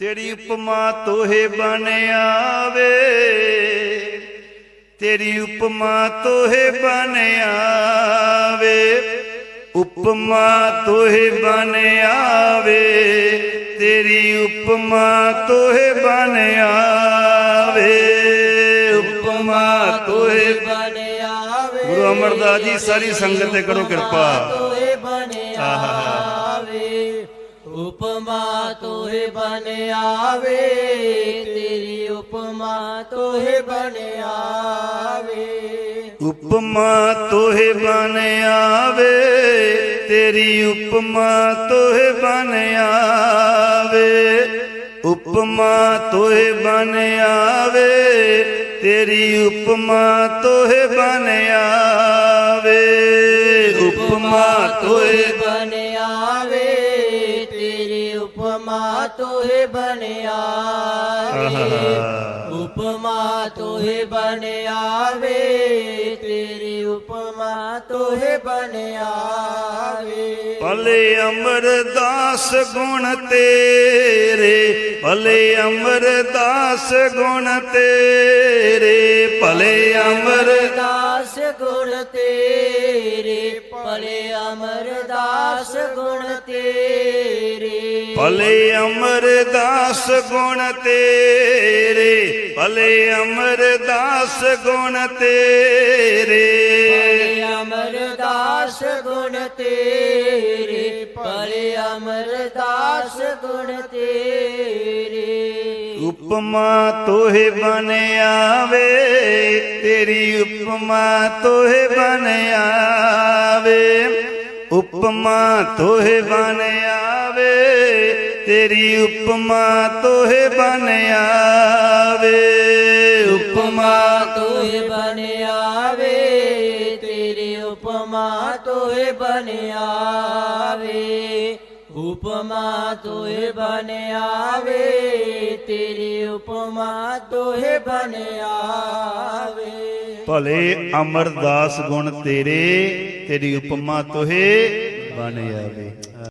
ਤੇਰੀ ਉਪਮਾ ਤੋਹੇ ਬਨ ਆਵੇ। ਤੇਰੀ ਉਪਮਾ ਤੋਹੇ ਬਨ ਆਵੇ। ਉਪਮਾ ਤੋਹੇ ਬਨ ਆਵੇ। ਤੇਰੀ ਉਪਮਾ ਤੋਹੇ ਬਨ ਆਵੇ। ਉਪਮਾ ਤੋਹੇ ਬਨ ਆਵੇ। ਗੁਰੂ ਅਮਰਦਾਸ ਜੀ ਸਾਰੀ ਸੰਗਤ ਤੇ ਕਰੋ ਕਿਰਪਾ। ਆਵੇ ਉਪਮਾ ਤੋਏ ਬਨ ਆਵੇ ਤੇਰੀ ਉਪਮਾ ਤੋਏ ਬਨ ਆਵੇ ਉਪਮਾ ਤੋਹੇ ਬਨ ਆਵੇ ਤੇਰੀ ਉਪਮਾ ਤੋਹੇ ਬਨ ਆਵੇ ਉਪਮਾ ਤੋਹੇ ਬਨ ਆਵੇ ਤੇਰੀ ਉਪਮਾ ਤੋਹੇ ਬਨ ਆਵੇ ਉਪਮਾ ਤੋਹੇ ਬਨ ਆਵੇ ਤੇਰੀ ਉਪਮਾ ਤੋਏ ਬਨ ਆਵੇ ਉਪਮਾ ਤੋਏ ਬਨ ਆਵੇ ਤੇਰੀ ਉਪਮਾ ਤੋਏ ਬਨ ਆਵੇ ਭਲੇ ਅਮਰਦਾਸ ਗੁਣ ਤੇਰੇ ਭਲੇ ਅਮਰਦਾਸ ਗੁਣ ਤੇਰੇ ਭਲੇ ਅਮਰ ਦਾਸ ਗੁਣ ਤੇਰੇ ਭਲੇ ਅਮਰਦਾਸ ਗੁਣ ਤੇਰੇ ਭਲੇ ਅਮਰਦਾਸ ਗੁਣ ਤੇਰੇ ਭਲੇ ਅਮਰਦਾਸ ਗੁਣ ਤੇਰੇ ਭਲੇ ਅਮਰਦਾਸ ਗੁਣ ਤੇਰੇ ਭਲੇ ਅਮਰਦਾਸ ਗੁਣ ਤੇਰੇ ਉਪਮਾ ਤੋਹੇ ਬਨ ਆਵੇ, ਤੇਰੀ ਉਪਮਾ ਤੋਹੇ ਬਨ ਆਵੇ। ਉਪਮਾ ਤੋਹੇ ਬਨ ਆਵੇ, ਤੇਰੀ ਉਪਮਾ ਤੋਹੇ ਬਨ ਆਵੇ। ਉਪਮਾ ਤੋਏ ਬਨ ਆਵੇ, ਤੇਰੀ ਉਪਮਾ ਤੋਏ ਬਨ ਆਵੇ। ਉਪਮਾ ਤੋਏ ਬਨ ਆਵੇ ਤੇਰੀ ਉਪਮਾ ਤੋਏ ਬਨ ਆਵੇ ਭਲੇ ਅਮਰਦਾਸ ਗੁਣ ਤੇਰੇ ਤੇਰੀ ਉਪਮਾ ਤੋਹੇ ਬਨ ਆਵੇ